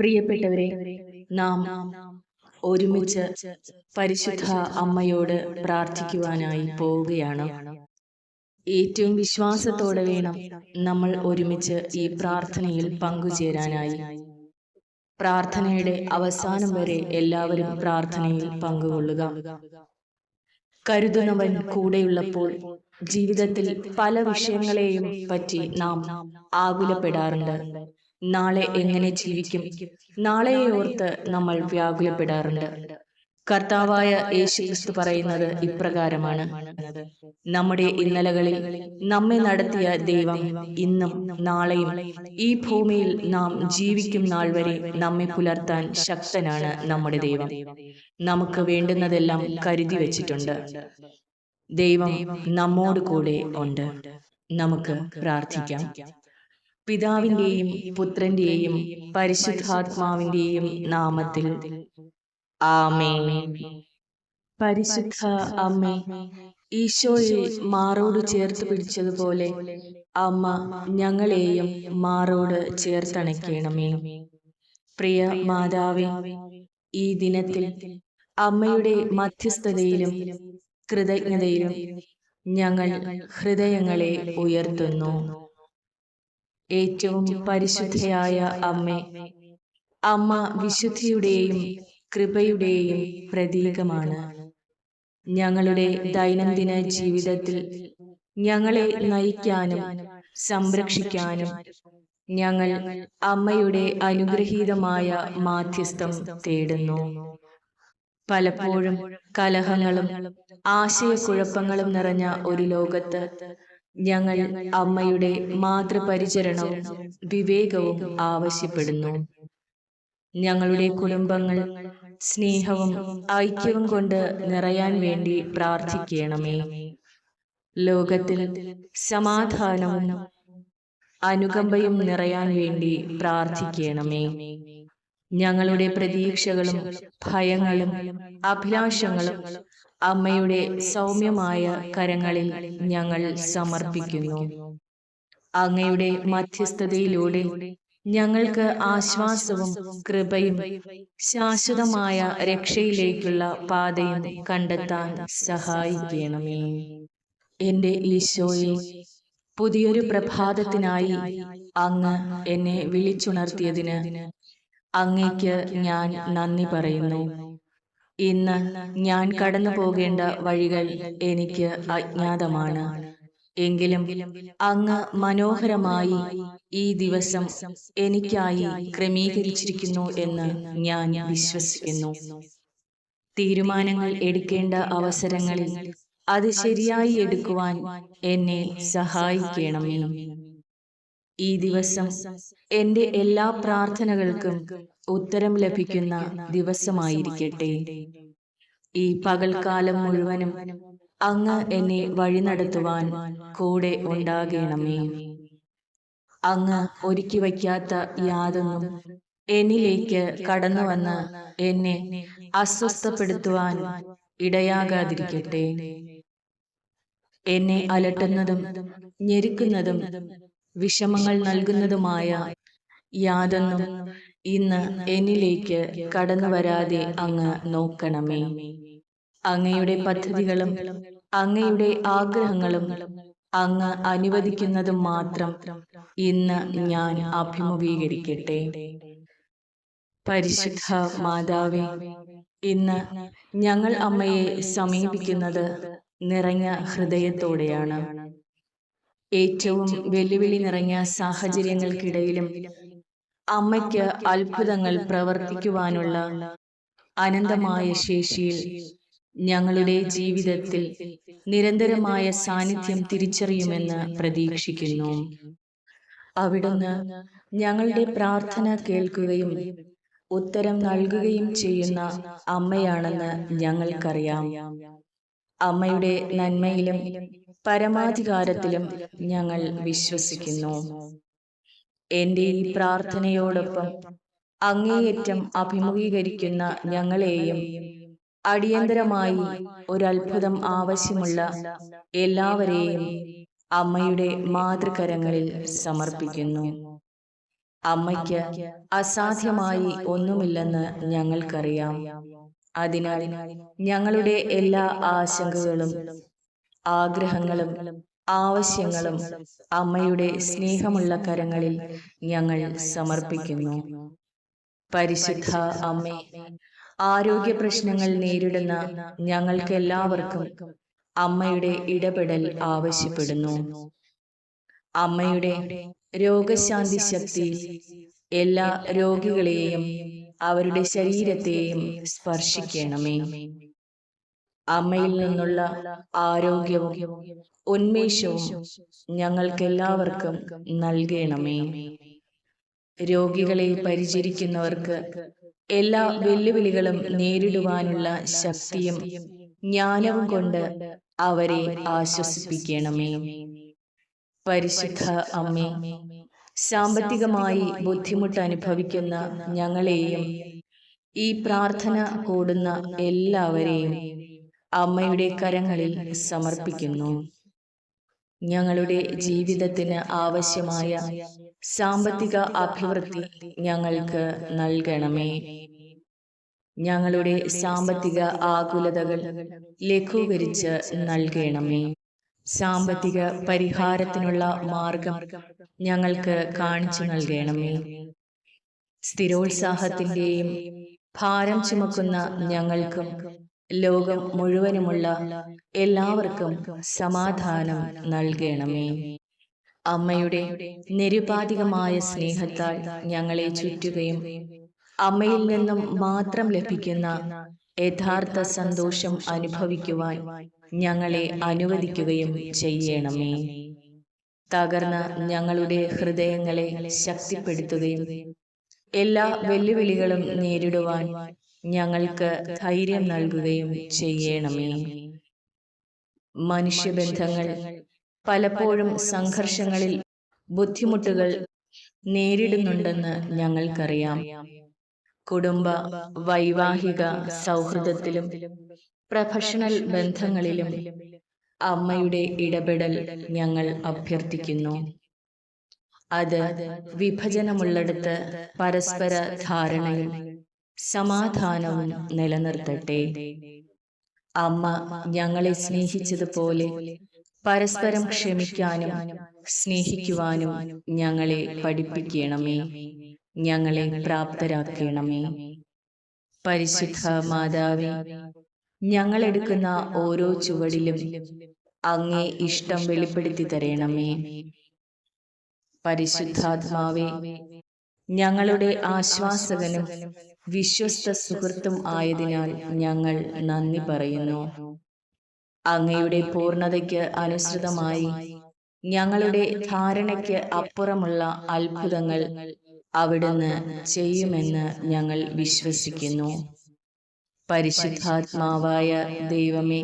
പ്രിയപ്പെട്ടവരെ നാം ഒരുമിച്ച് പരിശുദ്ധ അമ്മയോട് പ്രാർത്ഥിക്കുവാനായി പോവുകയാണ്. ഏറ്റവും വിശ്വാസത്തോടെ വേണം നമ്മൾ ഒരുമിച്ച് ഈ പ്രാർത്ഥനയിൽ പങ്കുചേരാനായി. പ്രാർത്ഥനയുടെ അവസാനം വരെ എല്ലാവരും പ്രാർത്ഥനയിൽ പങ്കുകൊള്ളുക. കരുതുന്നവൻ കൂടെയുള്ളപ്പോൾ ജീവിതത്തിൽ പല വിഷയങ്ങളെയും പറ്റി നാം ആകുലപ്പെടാറുണ്ട്. നാളെ എങ്ങനെ ജീവിക്കും? നാളെയെ ഓർത്ത് നമ്മൾ വ്യാകുലപ്പെടാറുണ്ട്. കർത്താവായ യേശു ക്രിസ്തു പറയുന്നത് ഇപ്രകാരമാണ്. നമ്മുടെ ഇന്നലകളിൽ നമ്മെ നടത്തിയ ദൈവം ഇന്നും നാളെയും ഈ ഭൂമിയിൽ നാം ജീവിക്കും നാൾ വരെ നമ്മെ പുലർത്താൻ ശക്തനാണ് നമ്മുടെ ദൈവം. നമുക്ക് വേണ്ടുന്നതെല്ലാം കരുതി വെച്ചിട്ടുണ്ട്. ദൈവം നമ്മോട് കൂടെ ഉണ്ട്. നമുക്ക് പ്രാർത്ഥിക്കാം. പിതാവിന്റെയും പുത്രന്റെയും പരിശുദ്ധാത്മാവിന്റെയും നാമത്തിൽ ആമേ പരിശുദ്ധ അമ്മേ ഈശോയെ മാറോട് ചേർത്ത് പിടിച്ചതുപോലെ അമ്മ ഞങ്ങളെയും മാറോട് ചേർത്തണയ്ക്കണമേ. പ്രിയ മാതാവേ ഈ ദിനത്തിൽ അമ്മയുടെ മധ്യസ്ഥതയിലും കൃതജ്ഞതയിലും ഞങ്ങൾ ഹൃദയങ്ങളെ ഉയർത്തുന്നു. ഏറ്റവും പരിശുദ്ധയായ അമ്മേ അമ്മ വിശുദ്ധിയുടെയും കൃപയുടെയും പ്രതീകമാണ്. ഞങ്ങളുടെ ദൈനംദിന ജീവിതത്തിൽ ഞങ്ങളെ നയിക്കാനും സംരക്ഷിക്കാനും ഞങ്ങൾ അമ്മയുടെ അനുഗ്രഹീതമായ മാധ്യസ്ഥം തേടുന്നു. പലപ്പോഴും കലഹങ്ങളും ആശയക്കുഴപ്പങ്ങളും നിറഞ്ഞ ഒരു ലോകത്ത് ഞങ്ങൾ അമ്മയുടെ മാതൃപരിചരണവും വിവേകവും ആവശ്യപ്പെടുന്നു. ഞങ്ങളുടെ കുടുംബങ്ങൾ സ്നേഹവും ഐക്യവും കൊണ്ട് നിറയാൻ വേണ്ടി പ്രാർത്ഥിക്കണമേ. ലോകത്തിൽ സമാധാനവും അനുകമ്പയും നിറയാൻ വേണ്ടി പ്രാർത്ഥിക്കണമേ. ഞങ്ങളുടെ പ്രതീക്ഷകളും ഭയങ്ങളും അഭിലാഷങ്ങളും അമ്മയുടെ സൗമ്യമായ കരങ്ങളിൽ ഞങ്ങൾ സമർപ്പിക്കുന്നു. അങ്ങയുടെ മധ്യസ്ഥതയിലൂടെ ഞങ്ങൾക്ക് ആശ്വാസവും കൃപയും ശാശ്വതമായ രക്ഷയിലേക്കുള്ള പാതയും കണ്ടെത്താൻ സഹായിക്കണമേ. എന്റെ ഈശോയെ പുതിയൊരു പ്രഭാതത്തിനായി അങ്ങ് എന്നെ വിളിച്ചുണർത്തിയതിന് അങ്ങയ്ക്ക് ഞാൻ നന്ദി പറയുന്നു. ഇന്ന് ഞാൻ കടന്നു പോകേണ്ട വഴികൾ എനിക്ക് അജ്ഞാതമാണ്. എങ്കിലും അങ്ങ് മനോഹരമായി ഈ ദിവസം എനിക്കായി ക്രമീകരിച്ചിരിക്കുന്നു എന്ന് ഞാൻ വിശ്വസിക്കുന്നു. തീരുമാനങ്ങൾ എടുക്കേണ്ട അവസരങ്ങളിൽ അത് ശരിയായി എടുക്കുവാൻ എന്നെ സഹായിക്കണമേ ഈ ദിവസം എന്റെ എല്ലാ പ്രാർത്ഥനകൾക്കും ഉത്തരം ലഭിക്കുന്ന ദിവസമായിരിക്കട്ടെ. ഈ പകൽക്കാലം മുഴുവനും അങ്ങ് എന്നെ വഴി നടത്തുവാൻ കൂടെ ഉണ്ടാകണമേ. അങ്ങ് ഒരുക്കി വയ്ക്കാത്ത യാതൊന്നും എന്നിലേക്ക് കടന്നു വന്ന് എന്നെ അസ്വസ്ഥപ്പെടുത്തുവാൻ ഇടയാകാതിരിക്കട്ടെ. എന്നെ അലട്ടുന്നതും ഞെരുക്കുന്നതും വിഷമങ്ങൾ നൽകുന്നതുമായ യാതൊന്നും ഇന്ന് എന്നിലേക്ക് കടന്നു വരാതെ അങ്ങ് നോക്കണമേ. അങ്ങയുടെ പദ്ധതികളും അങ്ങയുടെ ആഗ്രഹങ്ങളും അങ്ങ് അനുവദിക്കുന്നതും മാത്രം ഇന്ന് ഞാൻ അഭിമുഖീകരിക്കട്ടെ. പരിശുദ്ധ മാതാവേ ഇന്ന് ഞങ്ങൾ അമ്മയെ സമീപിക്കുന്നത് നിറഞ്ഞ ഹൃദയത്തോടെയാണ്. ഏറ്റവും വെല്ലുവിളി നിറഞ്ഞ സാഹചര്യങ്ങൾക്കിടയിലും അമ്മയ്ക്ക് അത്ഭുതങ്ങൾ പ്രവർത്തിക്കുവാനുള്ള അനന്തമായ ശേഷിയിൽ ഞങ്ങളുടെ ജീവിതത്തിൽ നിരന്തരമായ സാന്നിധ്യം തിരിച്ചറിയുമെന്ന് പ്രതീക്ഷിക്കുന്നു. അവിടുന്ന് ഞങ്ങളുടെ പ്രാർത്ഥന കേൾക്കുകയും ഉത്തരം നൽകുകയും ചെയ്യുന്ന അമ്മയാണെന്ന് ഞങ്ങൾക്കറിയാം. അമ്മയുടെ നന്മയിലും പരമാധികാരത്തിലും ഞങ്ങൾ വിശ്വസിക്കുന്നു. എന്റെ ഈ പ്രാർത്ഥനയോടൊപ്പം അങ്ങേയറ്റം അഭിമുഖീകരിക്കുന്ന ഞങ്ങളെയും അടിയന്തരമായി ഒരത്ഭുതം ആവശ്യമുള്ള എല്ലാവരെയും അമ്മയുടെ മാതൃകരങ്ങളിൽ സമർപ്പിക്കുന്നു. അമ്മയ്ക്ക് അസാധ്യമായി ഒന്നുമില്ലെന്ന് ഞങ്ങൾക്കറിയാം. അതിനാൽ ഞങ്ങളുടെ എല്ലാ ആശങ്കകളും ആഗ്രഹങ്ങളും ആവശ്യങ്ങളും അമ്മയുടെ സ്നേഹമുള്ള കരങ്ങളിൽ ഞങ്ങൾ സമർപ്പിക്കുന്നു. പരിശുദ്ധ അമ്മേ ആരോഗ്യ പ്രശ്നങ്ങൾ നേരിടുന്ന ഞങ്ങൾക്ക് എല്ലാവർക്കും അമ്മയുടെ ഇടപെടൽ ആവശ്യപ്പെടുന്നു. അമ്മയുടെ രോഗശാന്തി ശക്തി എല്ലാ രോഗികളെയും അവരുടെ ശരീരത്തെയും സ്പർശിക്കണമേ. അമ്മയിൽ നിന്നുള്ള ആരോഗ്യവും ഉന്മേഷവും ഞങ്ങൾക്ക് എല്ലാവർക്കും നൽകണമേ. രോഗികളെ പരിചരിക്കുന്നവർക്ക് എല്ലാ വെല്ലുവിളികളും നേരിടുവാനുള്ള ശക്തിയും ജ്ഞാനവും കൊണ്ട് അവരെ ആശ്വസിപ്പിക്കണമേ. പരിശുദ്ധ അമ്മേ സാമ്പത്തികമായി ബുദ്ധിമുട്ട് അനുഭവിക്കുന്ന ഞങ്ങളെയും ഈ പ്രാർത്ഥന കൂടുന്ന എല്ലാവരെയും അമ്മയുടെ കരങ്ങളിൽ സമർപ്പിക്കുന്നു. ഞങ്ങളുടെ ജീവിതത്തിന് ആവശ്യമായ സാമ്പത്തിക അഭിവൃദ്ധി ഞങ്ങൾക്ക് നൽകണമേ. ഞങ്ങളുടെ സാമ്പത്തിക ആകുലതകൾ ലഘൂകരിച്ച് നൽകണമേ. സാമ്പത്തിക പരിഹാരത്തിനുള്ള മാർഗം ഞങ്ങൾക്ക് കാണിച്ചു നൽകണമേ. സ്ഥിരോത്സാഹത്തിന്റെയും ഭാരം ചുമക്കുന്ന ഞങ്ങൾക്കും ലോകം മുഴുവനുമുള്ള എല്ലാവർക്കും സമാധാനം നൽകണമേ. അമ്മയുടെ നിരുപാധികമായ സ്നേഹത്താൽ ഞങ്ങളെ ചുറ്റുകയും അമ്മയിൽ നിന്നും മാത്രം ലഭിക്കുന്ന യഥാർത്ഥ സന്തോഷം അനുഭവിക്കുവാൻ ഞങ്ങളെ അനുവദിക്കുകയും ചെയ്യണമേ. തകർന്ന ഞങ്ങളുടെ ഹൃദയങ്ങളെ ശക്തിപ്പെടുത്തുകയും എല്ലാ വെല്ലുവിളികളും നേരിടുവാൻ ഞങ്ങൾക്ക് ധൈര്യം നൽകുകയും ചെയ്യണമേ. മനുഷ്യബന്ധങ്ങൾ പലപ്പോഴും സംഘർഷങ്ങളിൽ ബുദ്ധിമുട്ടുകൾ നേരിടുന്നുണ്ടെന്ന് ഞങ്ങൾക്കറിയാം. കുടുംബ വൈവാഹിക സൗഹൃദത്തിലും പ്രൊഫഷണൽ ബന്ധങ്ങളിലും അമ്മയുടെ ഇടപെടൽ ഞങ്ങൾ അഭ്യർത്ഥിക്കുന്നു. അത് വിഭജനമുള്ളിടത്ത് പരസ്പര ധാരണയും സമാധാനവും നിലനിർത്തട്ടെ. അമ്മ ഞങ്ങളെ സ്നേഹിച്ചതുപോലെ പരസ്പരം ക്ഷമിക്കാനും സ്നേഹിക്കുവാനും ഞങ്ങളെ പഠിപ്പിക്കണമേ. ഞങ്ങളെ പ്രാപ്തരാക്കണമേ. പരിശുദ്ധ മാതാവേ ഞങ്ങൾ എടുക്കുന്ന ഓരോ ചുവടിലും അങ്ങേ ഇഷ്ടം വെളിപ്പെടുത്തി തരണമേ. പരിശുദ്ധാത്മാവേ ഞങ്ങളുടെ ആശ്വാസകനും വിശ്വസ്ത സുഹൃത്തും ആയതിനാൽ ഞങ്ങൾ നന്ദി പറയുന്നു. അങ്ങയുടെ പൂർണതയ്ക്ക് അനുസൃതമായി ഞങ്ങളുടെ ധാരണയ്ക്ക് അപ്പുറമുള്ള അത്ഭുതങ്ങൾ അവിടുന്ന് ചെയ്യുമെന്ന് ഞങ്ങൾ വിശ്വസിക്കുന്നു. പരിശുദ്ധാത്മാവായ ദൈവമേ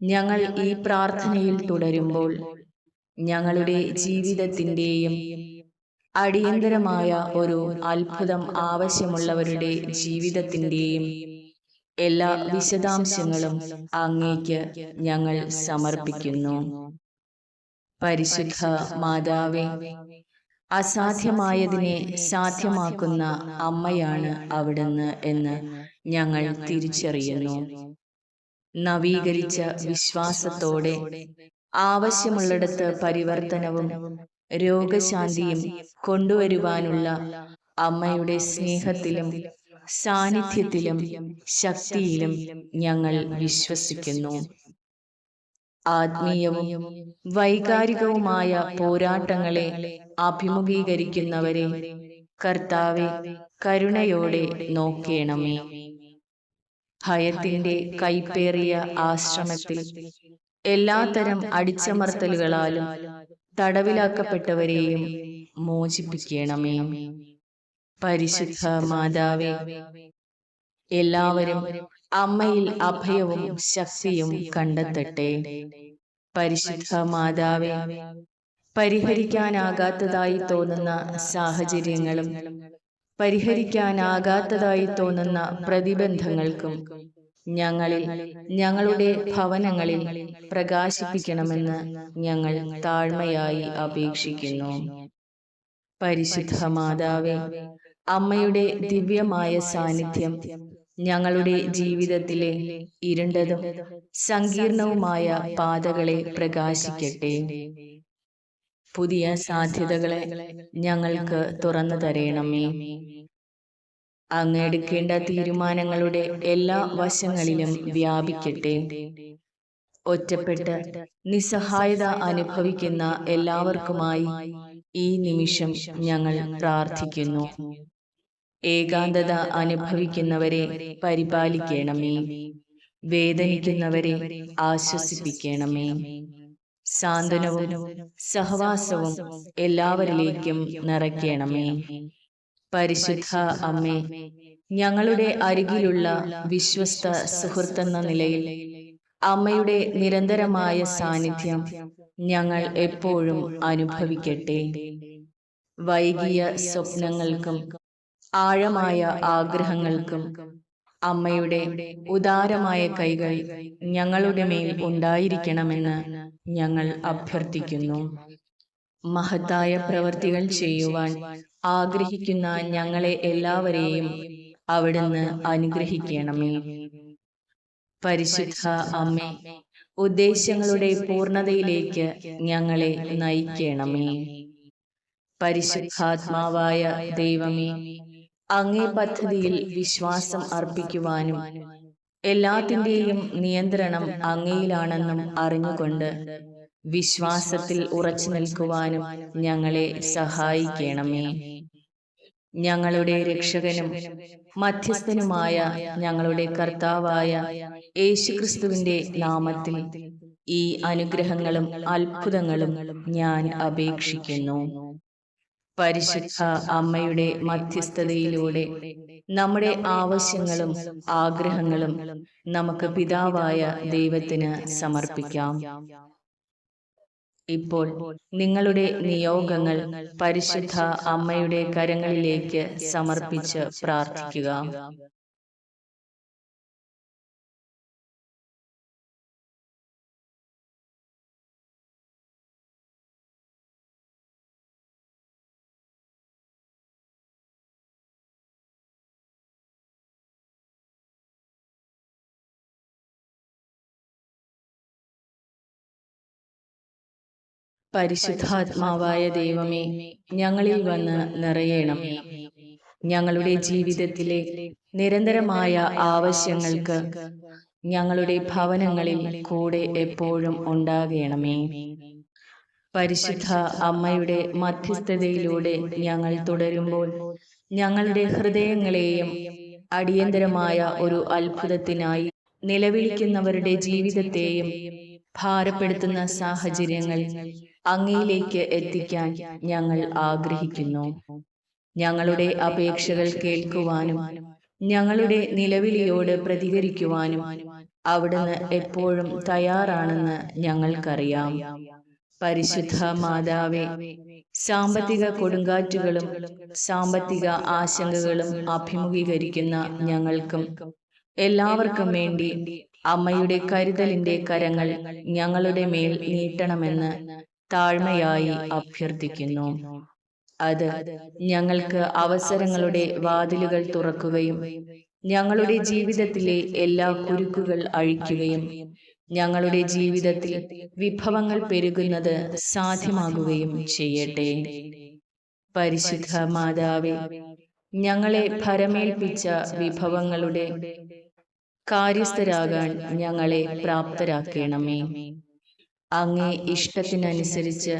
ഞങ്ങൾ ഈ പ്രാർത്ഥനയിൽ തുടരുമ്പോൾ ഞങ്ങളുടെ ജീവിതത്തിന്റെയും അടിയന്തരമായ ഒരു അത്ഭുതം ആവശ്യമുള്ളവരുടെ ജീവിതത്തിന്റെയും എല്ലാ വിശദാംശങ്ങളും അങ്ങേക്ക് ഞങ്ങൾ സമർപ്പിക്കുന്നു. പരിശുദ്ധ മാതാവേ അസാധ്യമായതിനെ സാധ്യമാക്കുന്ന അമ്മയാണ് അവിടുന്ന് എന്ന് ഞങ്ങൾ തിരിച്ചറിയുന്നു. നവീകരിച്ച വിശ്വാസത്തോടെ ആവശ്യമുള്ളിടത്ത് പരിവർത്തനവും രോഗശാന്തിയും കൊണ്ടുവരുവാനുള്ള അമ്മയുടെ സ്നേഹത്തിലും സാന്നിധ്യത്തിലും ശക്തിയിലും ഞങ്ങൾ വിശ്വസിക്കുന്നു. ആത്മീയവും വൈകാരികവുമായ പോരാട്ടങ്ങളെ അഭിമുഖീകരിക്കുന്നവരെ കർത്താവെ കരുണയോടെ നോക്കേണമേ. ഭയത്തിന്റെ കൈപ്പേറിയ ആശ്രമത്തിൽ എല്ലാത്തരം അടിച്ചമർത്തലുകളാലും തടവിലാക്കപ്പെട്ടവരെയും മോചിപ്പിക്കണമേ. പരിശുദ്ധ മാതാവേ എല്ലാവരും അമ്മയിൽ അഭയവും ശക്തിയും കണ്ടെത്തട്ടെ. പരിശുദ്ധ മാതാവേ പരിഹരിക്കാനാകാത്തതായി തോന്നുന്ന സാഹചര്യങ്ങളും പരിഹരിക്കാനാകാത്തതായി തോന്നുന്ന പ്രതിബന്ധങ്ങൾക്കും ഞങ്ങളിൽ ഞങ്ങളുടെ ഭവനങ്ങളിൽ പ്രകാശിപ്പിക്കണമെന്ന് ഞങ്ങൾ താഴ്മയായി അപേക്ഷിക്കുന്നു. പരിശുദ്ധ മാതാവേ അമ്മയുടെ ദിവ്യമായ സാന്നിധ്യം ഞങ്ങളുടെ ജീവിതത്തിലെ ഇരുണ്ടതും സങ്കീർണവുമായ പാതകളെ പ്രകാശിക്കട്ടെ. പുതിയ സാധ്യതകളെ ഞങ്ങൾക്ക് തുറന്നു തരയണമേ അങ്ങെടുക്കേണ്ട തീരുമാനങ്ങളുടെ എല്ലാ വശങ്ങളിലും വ്യാപിക്കട്ടെ. ഒറ്റപ്പെട്ട് നിസ്സഹായത അനുഭവിക്കുന്ന എല്ലാവർക്കുമായി ഈ നിമിഷം ഞങ്ങൾ പ്രാർത്ഥിക്കുന്നു. ഏകാന്തത അനുഭവിക്കുന്നവരെ പരിപാലിക്കണമേ. വേദനിക്കുന്നവരെ ആശ്വസിപ്പിക്കണമേ. സാന്ത്വനവും സഹവാസവും എല്ലാവരിലേക്കും നിറയ്ക്കണമേ. പരിശുദ്ധ അമ്മേ ഞങ്ങളുടെ അരികിലുള്ള വിശ്വസ്ത സുഹൃത്തെന്ന നിലയിൽ അമ്മയുടെ നിരന്തരമായ സാന്നിധ്യം ഞങ്ങൾ എപ്പോഴും അനുഭവിക്കട്ടെ. വൈകിയ സ്വപ്നങ്ങൾക്കും ആഴമായ ആഗ്രഹങ്ങൾക്കും അമ്മയുടെ ഉദാരമായ കൈകൾ ഞങ്ങളുടെ മേൽ ഉണ്ടായിരിക്കണമെന്ന് ഞങ്ങൾ അഭ്യർത്ഥിക്കുന്നു. മഹത്തായ പ്രവർത്തികൾ ചെയ്യുവാൻ ആഗ്രഹിക്കുന്ന ഞങ്ങളെ എല്ലാവരെയും അവിടുന്ന് അനുഗ്രഹിക്കണമേ. പരിശുദ്ധ അമ്മേ ഉദ്ദേശങ്ങളുടെ പൂർണതയിലേക്ക് ഞങ്ങളെ നയിക്കണമേ. പരിശുദ്ധാത്മാവായ ദൈവമേ അങ്ങേ പദ്ധതിയിൽ വിശ്വാസം അർപ്പിക്കുവാനും എല്ലാത്തിന്റെയും നിയന്ത്രണം അങ്ങയിലാണെന്നും അറിഞ്ഞുകൊണ്ട് വിശ്വാസത്തിൽ ഉറച്ചു നിൽക്കുവാനും ഞങ്ങളെ സഹായിക്കണമേ. ഞങ്ങളുടെ രക്ഷകനും മധ്യസ്ഥനുമായ ഞങ്ങളുടെ കർത്താവായ യേശുക്രിസ്തുവിന്റെ നാമത്തിൽ ഈ അനുഗ്രഹങ്ങളും അത്ഭുതങ്ങളും ഞാൻ അപേക്ഷിക്കുന്നു. പരിശുദ്ധ അമ്മയുടെ മധ്യസ്ഥതയിലൂടെ നമ്മുടെ ആവശ്യങ്ങളും ആഗ്രഹങ്ങളും നമുക്ക് പിതാവായ ദൈവത്തിന് സമർപ്പിക്കാം. ഇപ്പോൾ നിങ്ങളുടെ നിയോഗങ്ങൾ പരിശുദ്ധ അമ്മയുടെ കരങ്ങളിലേക്ക് സമർപ്പിച്ച് പ്രാർത്ഥിക്കുക. പരിശുദ്ധാത്മാവായ ദൈവമേ ഞങ്ങളിൽ വന്ന് നിറയണം. ഞങ്ങളുടെ ജീവിതത്തിലെ നിരന്തരമായ ആവശ്യങ്ങൾക്ക് ഞങ്ങളുടെ ഭവനങ്ങളിൽ കൂടെ എപ്പോഴും ഉണ്ടാകണമേ. പരിശുദ്ധ അമ്മയുടെ മധ്യസ്ഥതയിലൂടെ ഞങ്ങൾ തുടരുമ്പോൾ ഞങ്ങളുടെ ഹൃദയങ്ങളെയും അടിയന്തരമായ ഒരു അത്ഭുതത്തിനായി നിലവിളിക്കുന്നവരുടെ ജീവിതത്തെയും ഭാരപ്പെടുത്തുന്ന സാഹചര്യങ്ങൾ അങ്ങയിലേക്ക് എത്തിക്കാൻ ഞങ്ങൾ ആഗ്രഹിക്കുന്നു. ഞങ്ങളുടെ അപേക്ഷകൾ കേൾക്കുവാനും ഞങ്ങളുടെ നിലവിളിയോട് പ്രതികരിക്കുവാനും അവിടുന്ന് എപ്പോഴും തയ്യാറാണെന്ന് ഞങ്ങൾക്കറിയാം. പരിശുദ്ധ മാതാവേ സാമ്പത്തിക കൊടുങ്കാറ്റുകളും സാമ്പത്തിക ആശങ്കകളും അഭിമുഖീകരിക്കുന്ന ഞങ്ങൾക്കും എല്ലാവർക്കും വേണ്ടി അമ്മയുടെ കരുതലിന്റെ കരങ്ങൾ ഞങ്ങളുടെ മേൽ നീട്ടണമെന്ന് താഴ്മയായി അഭ്യർത്ഥിക്കുന്നു. അത് ഞങ്ങൾക്ക് അവസരങ്ങളുടെ വാതിലുകൾ തുറക്കുകയും ഞങ്ങളുടെ ജീവിതത്തിലെ എല്ലാ കുരുക്കുകൾ അഴിക്കുകയും ഞങ്ങളുടെ ജീവിതത്തിൽ വിഭവങ്ങൾ പെരുകുന്നത് സാധ്യമാകുകയും ചെയ്യട്ടെ. പരിശുദ്ധ മാതാവെ ഞങ്ങളെ ഭരമേൽപ്പിച്ച വിഭവങ്ങളുടെ കാര്യസ്ഥരാകാൻ ഞങ്ങളെ പ്രാപ്തരാക്കണമേ. അങ്ങേ ഇഷ്ടത്തിനനുസരിച്ച്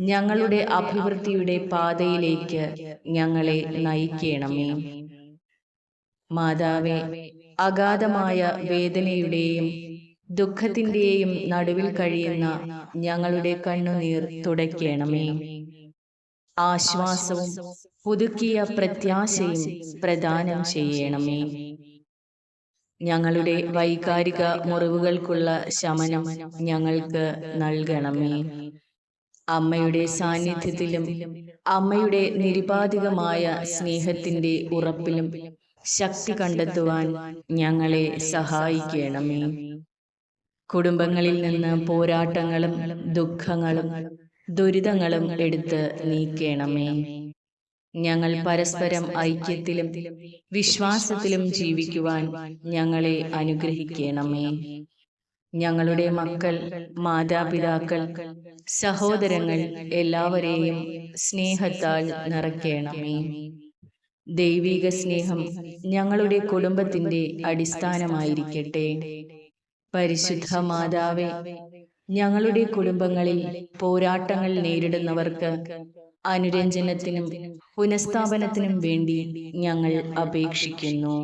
ഞങ്ങളുടെ അഭിവൃദ്ധിയുടെ പാതയിലേക്ക് ഞങ്ങളെ നയിക്കണമേ. മാതാവെ അഗാധമായ വേദനയുടെയും ദുഃഖത്തിന്റെയും നടുവിൽ കഴിയുന്ന ഞങ്ങളുടെ കണ്ണുനീർ തുടയ്ക്കണമേ. ആശ്വാസവും പുതുക്കിയ പ്രത്യാശയും പ്രദാനം ചെയ്യണമേ. ഞങ്ങളുടെ വൈകാരിക മുറിവുകൾക്കുള്ള ശമനം ഞങ്ങൾക്ക് നൽകണമേ. അമ്മയുടെ സാന്നിധ്യത്തിലും അമ്മയുടെ നിരുപാധികമായ സ്നേഹത്തിന്റെ ഉറപ്പിലും ശക്തി കണ്ടെത്തുവാൻ ഞങ്ങളെ സഹായിക്കണമേ. കുടുംബങ്ങളിൽ നിന്ന് പോരാട്ടങ്ങളും ദുഃഖങ്ങളും ദുരിതങ്ങളും എടുത്ത് നീക്കണമേ. ഞങ്ങൾ പരസ്പരം ഐക്യത്തിലും വിശ്വാസത്തിലും ജീവിക്കുവാൻ ഞങ്ങളെ അനുഗ്രഹിക്കണമേ. ഞങ്ങളുടെ മക്കൾ മാതാപിതാക്കൾ സഹോദരങ്ങൾ എല്ലാവരെയും സ്നേഹത്താൽ നിറയ്ക്കണമേ. ദൈവിക സ്നേഹം ഞങ്ങളുടെ കുടുംബത്തിന്റെ അടിസ്ഥാനമായിരിക്കട്ടെ. പരിശുദ്ധ മാതാവേ ഞങ്ങളുടെ കുടുംബങ്ങളിൽ പോരാട്ടങ്ങൾ നേരിടുന്നവർക്ക് അനുരഞ്ജനത്തിനും പുനഃസ്ഥാപനത്തിനും വേണ്ടി ഞങ്ങൾ അപേക്ഷിക്കുന്നു.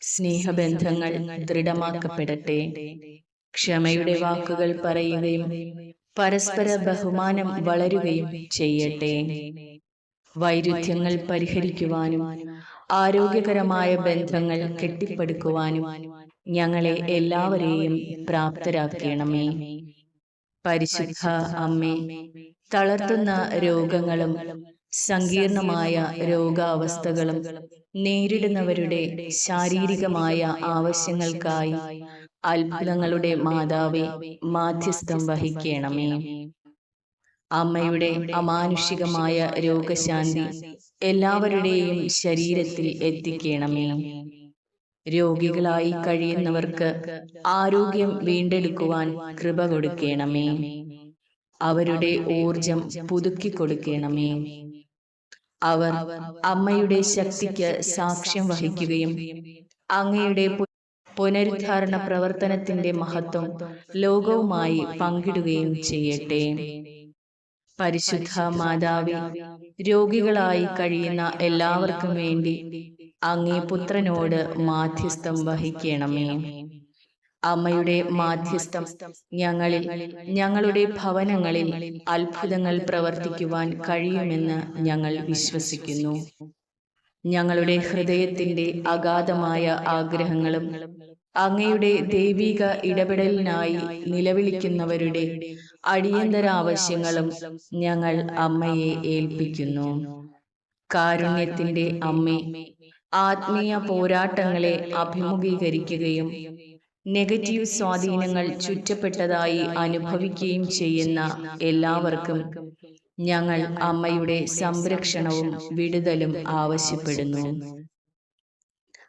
സ്നേഹബന്ധങ്ങൾ ദൃഢമാക്കപ്പെടട്ടെ. ക്ഷമയുടെ വാക്കുകൾ പറയുകയും പരസ്പര ബഹുമാനം വളരുകയും ചെയ്യട്ടെ. വൈരുദ്ധ്യങ്ങൾ പരിഹരിക്കുവാനും ആരോഗ്യകരമായ ബന്ധങ്ങൾ കെട്ടിപ്പടുക്കുവാനും ഞങ്ങളെ എല്ലാവരെയും പ്രാപ്തരാക്കണമേ. പരിശുദ്ധ അമ്മേ തളർത്തുന്ന രോഗങ്ങളും സങ്കീർണമായ രോഗാവസ്ഥകളും നേരിടുന്നവരുടെ ശാരീരികമായ ആവശ്യങ്ങൾക്കായി അത്ഭുതങ്ങളുടെ മാതാവെ മാധ്യസ്ഥം വഹിക്കണമേ. അമ്മയുടെ അമാനുഷികമായ രോഗശാന്തി എല്ലാവരുടെയും ശരീരത്തിൽ എത്തിക്കണമേ. രോഗികളായി കഴിയുന്നവർക്ക് ആരോഗ്യം വീണ്ടെടുക്കുവാൻ കൃപ കൊടുക്കണമേ. അവരുടെ ഊർജം പുതുക്കി കൊടുക്കണമേ. അവർ അമ്മയുടെ ശക്തിക്ക് സാക്ഷ്യം വഹിക്കുകയും അങ്ങയുടെ പുനരുദ്ധാരണ പ്രവർത്തനത്തിന്റെ മഹത്വം ലോകവുമായി പങ്കിടുകയും ചെയ്യട്ടെ. പരിശുദ്ധ മാതാവി രോഗികളായി കഴിയുന്ന എല്ലാവർക്കും വേണ്ടി അങ്ങേ പുത്രനോട് മാധ്യസ്ഥം വഹിക്കണമേ. അമ്മയുടെ മാധ്യസ്ഥം ഞങ്ങളിൽ ഞങ്ങളുടെ ഭവനങ്ങളിൽ അത്ഭുതങ്ങൾ പ്രവർത്തിക്കുവാൻ കഴിയുമെന്ന് ഞങ്ങൾ വിശ്വസിക്കുന്നു. ഞങ്ങളുടെ ഹൃദയത്തിന്റെ അഗാധമായ ആഗ്രഹങ്ങളും അങ്ങയുടെ ദൈവിക ഇടപെടലിനായി നിലവിളിക്കുന്നവരുടെ അടിയന്തര ആവശ്യങ്ങളും ഞങ്ങൾ അമ്മയെ ഏൽപ്പിക്കുന്നു. കാരുണ്യത്തിന്റെ അമ്മ ആത്മീയ പോരാട്ടങ്ങളെ അഭിമുഖീകരിക്കുകയും നെഗറ്റീവ് സ്വാധീനങ്ങൾ ചുറ്റപ്പെട്ടതായി അനുഭവിക്കുകയും ചെയ്യുന്ന എല്ലാവർക്കും ഞങ്ങൾ അമ്മയുടെ സംരക്ഷണവും വിടുതലും ആവശ്യപ്പെടുന്നു.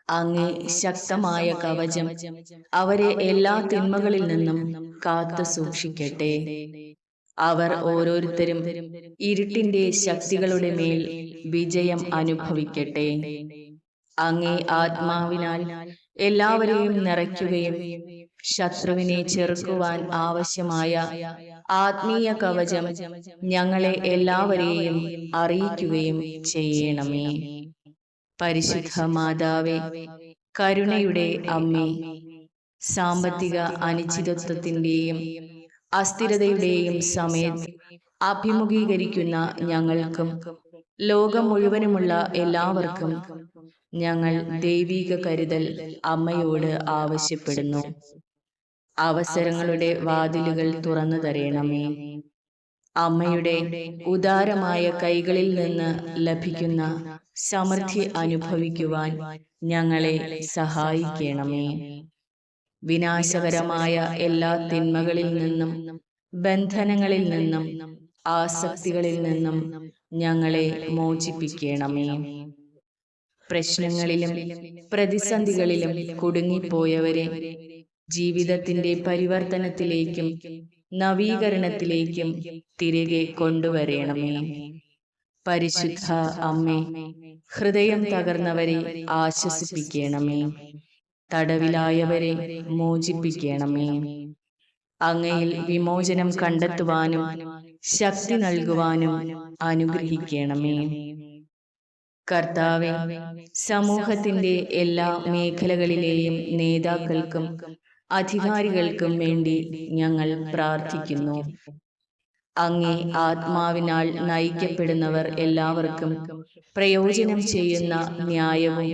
അങ്ങേ ശക്തമായ കവചം അവരെ എല്ലാ തിന്മകളിൽ നിന്നും കാത്തു സൂക്ഷിക്കട്ടെ. അവർ ഓരോരുത്തരും ഇരുട്ടിന്റെ ശക്തികളുടെ മേൽ വിജയം അനുഭവിക്കട്ടെ. അങ്ങേ ആത്മാവിനാൽ എല്ലാവരെയും നിറയ്ക്കുകയും ശത്രുവിനെ ചെറുക്കുവാൻ ആവശ്യമായ ആത്മീയ കവചം ഞങ്ങളെ എല്ലാവരെയും അറിയിക്കുകയും ചെയ്യണമേ. പരിശുദ്ധ മാതാവേ കരുണയുടെ അമ്മേ സാമ്പത്തിക അനിശ്ചിതത്വത്തിന്റെയും അസ്ഥിരതയുടെയും സമയത്ത് അഭിമുഖീകരിക്കുന്ന ഞങ്ങൾക്കും ലോകം മുഴുവനുമുള്ള എല്ലാവർക്കും ഞങ്ങൾ ദൈവീക കരുതൽ അമ്മയോട് ആവശ്യപ്പെടുന്നു. അവസരങ്ങളുടെ വാതിലുകൾ തുറന്നു തരയണമേ അമ്മയുടെ ഉദാരമായ കൈകളിൽ നിന്ന് ലഭിക്കുന്ന സമൃദ്ധി അനുഭവിക്കുവാൻ ഞങ്ങളെ സഹായിക്കണമേ. വിനാശകരമായ എല്ലാ തിന്മകളിൽ നിന്നും ബന്ധനങ്ങളിൽ നിന്നും ആസക്തികളിൽ നിന്നും ഞങ്ങളെ മോചിപ്പിക്കണമേ. പ്രശ്നങ്ങളിലും പ്രതിസന്ധികളിലും കുടുങ്ങിപ്പോയവരെ ജീവിതത്തിന്റെ പരിവർത്തനത്തിലേക്കും നവീകരണത്തിലേക്കും തിരികെ കൊണ്ടുവരണമേ. പരിശുദ്ധ അമ്മേ ഹൃദയം തകർന്നവരെ ആശ്വസിപ്പിക്കണമേ. തടവിലായവരെ മോചിപ്പിക്കണമേ. അങ്ങയിൽ വിമോചനം കണ്ടെത്തുവാനും ശക്തി നൽകുവാനും അനുഗ്രഹിക്കണമേ. കർത്താവെ സമൂഹത്തിന്റെ എല്ലാ മേഖലകളിലെയും നേതാക്കൾക്കും അധികാരികൾക്കും വേണ്ടി ഞങ്ങൾ പ്രാർത്ഥിക്കുന്നു. അങ്ങേ ആത്മാവിനാൽ നയിക്കപ്പെടുന്നവർ എല്ലാവർക്കും പ്രയോജനം ചെയ്യുന്ന ന്യായവും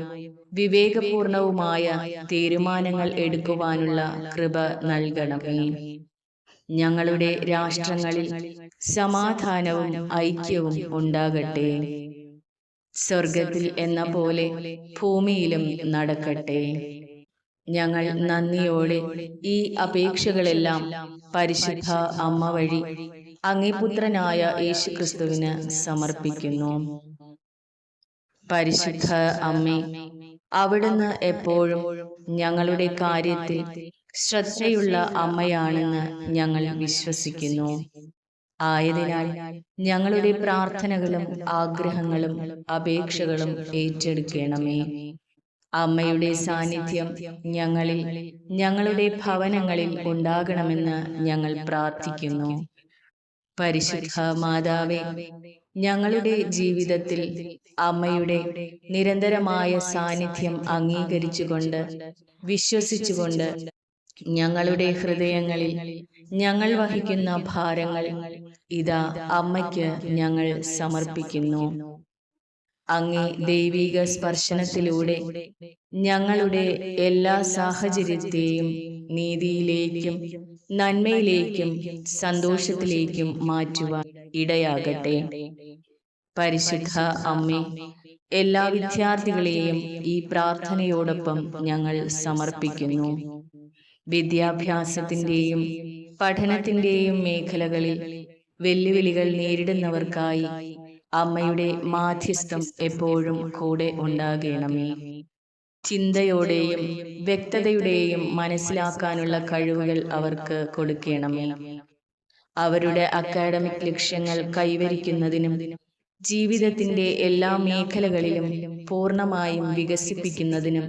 വിവേകപൂർണവുമായ തീരുമാനങ്ങൾ എടുക്കുവാനുള്ള കൃപ നൽകണമേ. ഞങ്ങളുടെ രാഷ്ട്രങ്ങളിൽ സമാധാനവും ഐക്യവും ഉണ്ടാകട്ടെ. സ്വർഗത്തിൽ എന്ന പോലെ ഭൂമിയിലും നടക്കട്ടെ. ഞങ്ങൾ നന്ദിയോടെ ഈ അപേക്ഷകളെല്ലാം പരിശുദ്ധ അമ്മ വഴി അങ്ങേ പുത്രനായ യേശുക്രിസ്തുവിന് സമർപ്പിക്കുന്നു. പരിശുദ്ധ അമ്മേ അവിടുന്ന് എപ്പോഴും ഞങ്ങളുടെ കാര്യത്തിൽ ശ്രദ്ധയുള്ള അമ്മയാണെന്ന് ഞങ്ങൾ വിശ്വസിക്കുന്നു. ആയതിനാൽ ഞങ്ങളുടെ പ്രാർത്ഥനകളും ആഗ്രഹങ്ങളും അപേക്ഷകളും ഏറ്റെടുക്കണമേ. അമ്മയുടെ സാന്നിധ്യം ഞങ്ങളിൽ ഞങ്ങളുടെ ഭവനങ്ങളിൽ ഉണ്ടാകണമെന്ന് ഞങ്ങൾ പ്രാർത്ഥിക്കുന്നു. പരിശുദ്ധ മാതാവേ ഞങ്ങളുടെ ജീവിതത്തിൽ അമ്മയുടെ നിരന്തരമായ സാന്നിധ്യം അംഗീകരിച്ചുകൊണ്ട് വിശ്വസിച്ചുകൊണ്ട് ഞങ്ങളുടെ ഹൃദയങ്ങളിൽ ഞങ്ങൾ വഹിക്കുന്ന ഭാരങ്ങൾ ഇതാ അമ്മയ്ക്ക് ഞങ്ങൾ സമർപ്പിക്കുന്നു. അങ്ങേ ദൈവിക സ്പർശനത്തിലൂടെ ഞങ്ങളുടെ എല്ലാ സാഹചര്യത്തെയും നീതിയിലേക്കും നന്മയിലേക്കും സന്തോഷത്തിലേക്കും മാറ്റുവാൻ ഇടയാകട്ടെ. പരിശുദ്ധ അമ്മേ എല്ലാ വിദ്യാർത്ഥികളെയും ഈ പ്രാർത്ഥനയോടൊപ്പം ഞങ്ങൾ സമർപ്പിക്കുന്നു. വിദ്യാഭ്യാസത്തിന്റെയും പഠനത്തിന്റെയും മേഖലകളിൽ വെല്ലുവിളികൾ നേരിടുന്നവർക്കായി അമ്മയുടെ മാധ്യസ്ഥം എപ്പോഴും കൂടെ ഉണ്ടാകണമേ. ചിന്തയോടെയും വ്യക്തതയുടെയും മനസ്സിലാക്കാനുള്ള കഴിവുകൾ അവർക്ക് കൊടുക്കണമേ. അവരുടെ അക്കാഡമിക് ലക്ഷ്യങ്ങൾ കൈവരിക്കുന്നതിനും ജീവിതത്തിന്റെ എല്ലാ മേഖലകളിലും പൂർണമായും വികസിപ്പിക്കുന്നതിനും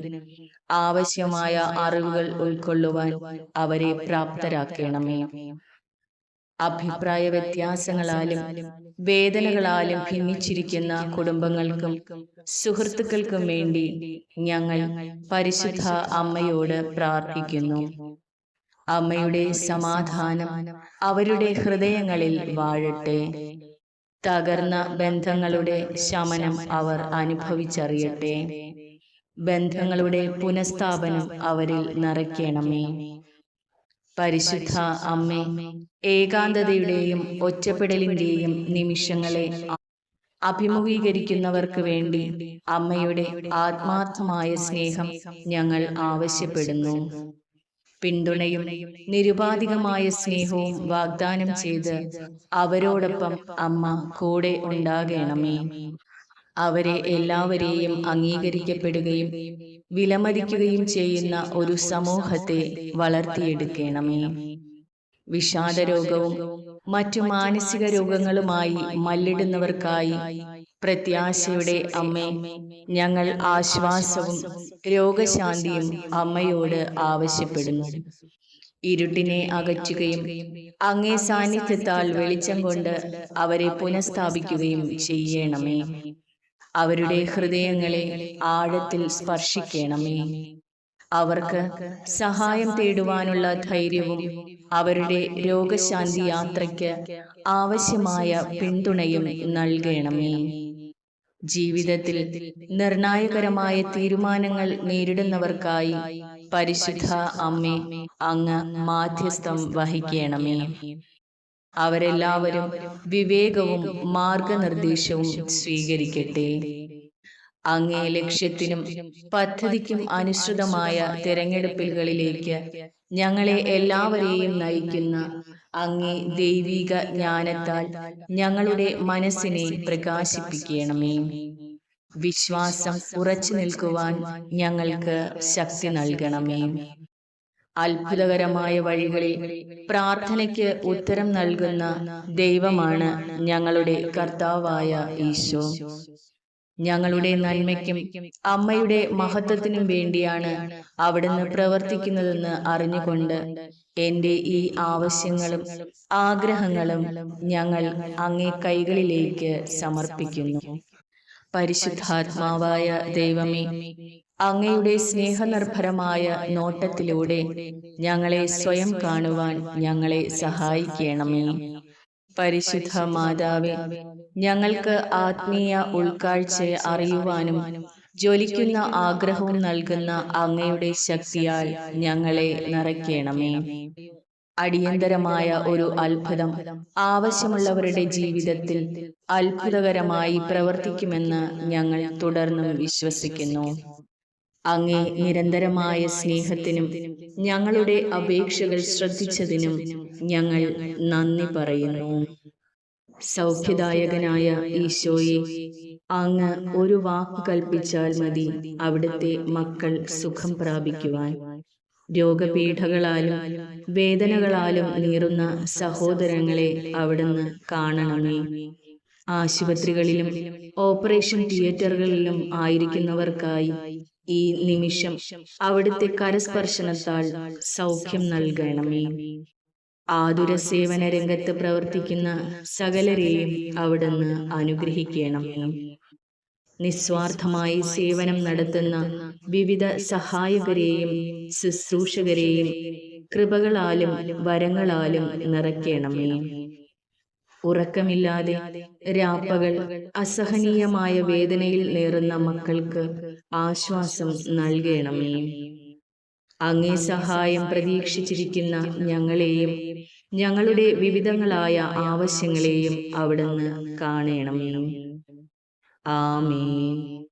ആവശ്യമായ അറിവുകൾ ഉൾക്കൊള്ളുവാൻ അവരെ പ്രാപ്തരാക്കണമേ. അഭിപ്രായ വ്യത്യാസങ്ങളാലും വേദനകളാലും ഭിന്നിച്ചിരിക്കുന്ന കുടുംബങ്ങൾക്കും സുഹൃത്തുക്കൾക്കും വേണ്ടി ഞങ്ങൾ പരിശുദ്ധ അമ്മയോട് പ്രാർത്ഥിക്കുന്നു. അമ്മയുടെ സമാധാനം അവരുടെ ഹൃദയങ്ങളിൽ വാഴട്ടെ. തകർന്ന ബന്ധങ്ങളുടെ ശമനം അവർ അനുഭവിച്ചറിയട്ടെ. ബന്ധങ്ങളുടെ പുനഃസ്ഥാപനം അവരിൽ നിറയ്ക്കണമേ. പരിശുദ്ധ അമ്മേ ഏകാന്തതയുടെയും ഒറ്റപ്പെടലിന്റെയും നിമിഷങ്ങളെ അഭിമുഖീകരിക്കുന്നവർക്ക് വേണ്ടി അമ്മയുടെ ആത്മാർത്ഥമായ സ്നേഹം ഞങ്ങൾ ആവശ്യപ്പെടുന്നു. പിന്തുണയും നിരുപാധികമായ സ്നേഹവും വാഗ്ദാനം ചെയ്ത് അവരോടൊപ്പം അമ്മ കൂടെ ഉണ്ടാകണമേ. അവരെ എല്ലാവരെയും അംഗീകരിക്കപ്പെടുകയും വിലമതിക്കുകയും ചെയ്യുന്ന ഒരു സമൂഹത്തെ വളർത്തിയെടുക്കണമേ. വിഷാദരോഗവും മറ്റു മാനസിക രോഗങ്ങളുമായി മല്ലിടുന്നവർക്കായി പ്രത്യാശയുടെ അമ്മേ ഞങ്ങൾ ആശ്വാസവും രോഗശാന്തിയും അമ്മയോട് ആവശ്യപ്പെടുന്നു. ഇരുട്ടിനെ അകറ്റുകയും അങ്ങേ സാന്നിധ്യത്താൽ വെളിച്ചം കൊണ്ട് അവരെ പുനഃസ്ഥാപിക്കുകയും ചെയ്യണമേ. അവരുടെ ഹൃദയങ്ങളെ ആഴത്തിൽ സ്പർശിക്കണമേ. അവർക്ക് സഹായം തേടുവാനുള്ള ധൈര്യവും അവരുടെ രോഗശാന്തി യാത്രയ്ക്ക് ആവശ്യമായ പിന്തുണയും നൽകണമേ. ജീവിതത്തിൽ നിർണായകരമായ തീരുമാനങ്ങൾ നേരിടുന്നവർക്കായി പരിശുദ്ധ അമ്മേ അങ്ങ് മാധ്യസ്ഥം വഹിക്കണമേ. അവരെല്ലാവരും വിവേകവും മാർഗനിർദ്ദേശവും സ്വീകരിക്കട്ടെ. അങ്ങേ ലക്ഷ്യത്തിനും പദ്ധതിക്കും അനുസൃതമായ തിരഞ്ഞെടുപ്പുകളിലേക്ക് ഞങ്ങളെ എല്ലാവരെയും നയിക്കുന്ന അങ്ങേ ദൈവിക ജ്ഞാനത്താൽ ഞങ്ങളുടെ മനസ്സിനെ പ്രകാശിപ്പിക്കണമേ. വിശ്വാസം ഉറച്ചു നിൽക്കുവാൻ ഞങ്ങൾക്ക് ശക്തി നൽകണമേ. അത്ഭുതകരമായ വഴികളിൽ പ്രാർത്ഥനയ്ക്ക് ഉത്തരം നൽകുന്ന ദൈവമാണ് ഞങ്ങളുടെ കർത്താവായ ഈശോ. ഞങ്ങളുടെ നന്മയ്ക്കും അമ്മയുടെ മഹത്വത്തിനും വേണ്ടിയാണ് അവിടുന്ന് പ്രവർത്തിക്കുന്നതെന്ന് അറിഞ്ഞുകൊണ്ട് എന്റെ ഈ ആവശ്യങ്ങളും ആഗ്രഹങ്ങളും ഞങ്ങൾ അങ്ങേ കൈകളിലേക്ക് സമർപ്പിക്കുന്നു. പരിശുദ്ധാത്മാവായ ദൈവമേ അങ്ങയുടെ സ്നേഹനിർഭരമായ നോട്ടത്തിലൂടെ ഞങ്ങളെ സ്വയം കാണുവാൻ ഞങ്ങളെ സഹായിക്കണമേ. പരിശുദ്ധ മാതാവേ ഞങ്ങൾക്ക് ആത്മീയ ഉൾക്കാഴ്ച അറിയുവാനും ജ്വലിക്കുന്ന ആഗ്രഹവും നൽകുന്ന അങ്ങയുടെ ശക്തിയാൽ ഞങ്ങളെ നിറയ്ക്കണമേ. അടിയന്തരമായ ഒരു അത്ഭുതം ആവശ്യമുള്ളവരുടെ ജീവിതത്തിൽ അത്ഭുതകരമായി പ്രവർത്തിക്കുമെന്ന് ഞങ്ങൾ തുടർന്നും വിശ്വസിക്കുന്നു. അങ്ങേ നിരന്തരമായ സ്നേഹത്തിനും ഞങ്ങളുടെ അപേക്ഷകൾ ശ്രദ്ധിച്ചതിനും ഞങ്ങൾ നന്ദി പറയുന്നു. സൗഖ്യദായകനായ ഈശോയെ അങ്ങ് ഒരു വാക്ക് കൽപ്പിച്ചാൽ മതി. അവിടുത്തെ മക്കൾ സുഖം പ്രാപിക്കുവാൻ. രോഗപീഠകളാലും വേദനകളാലും നീറുന്ന സഹോദരങ്ങളെ അവിടുന്ന് കാണണമേ. ആശുപത്രികളിലും ഓപ്പറേഷൻ തിയേറ്ററുകളിലും ആയിരിക്കുന്നവർക്കായി ഈ നിമിഷം അവിടുത്തെ കരസ്പർശനത്താൽ സൗഖ്യം നൽകണമേ. ആതുര സേവന രംഗത്ത് പ്രവർത്തിക്കുന്ന സകലരെയും അവിടുന്ന് അനുഗ്രഹിക്കണമേ. നിസ്വാർത്ഥമായി സേവനം നടത്തുന്ന വിവിധ സഹായകരെയും ശുശ്രൂഷകരെയും കൃപകളാലും വരങ്ങളാലും നിറയ്ക്കണമേ. ഉറക്കമില്ലാതെ രാപ്പകൾ അസഹനീയമായ വേദനയിൽ നേറുന്ന മക്കൾക്ക് ആശ്വാസം നൽകണമേ. അങ്ങേ സഹായം പ്രതീക്ഷിച്ചിരിക്കുന്ന ഞങ്ങളെയും ഞങ്ങളുടെ വിവിധങ്ങളായ ആവശ്യങ്ങളെയും അവിടുന്ന് കാണണമേ. ആമേൻ.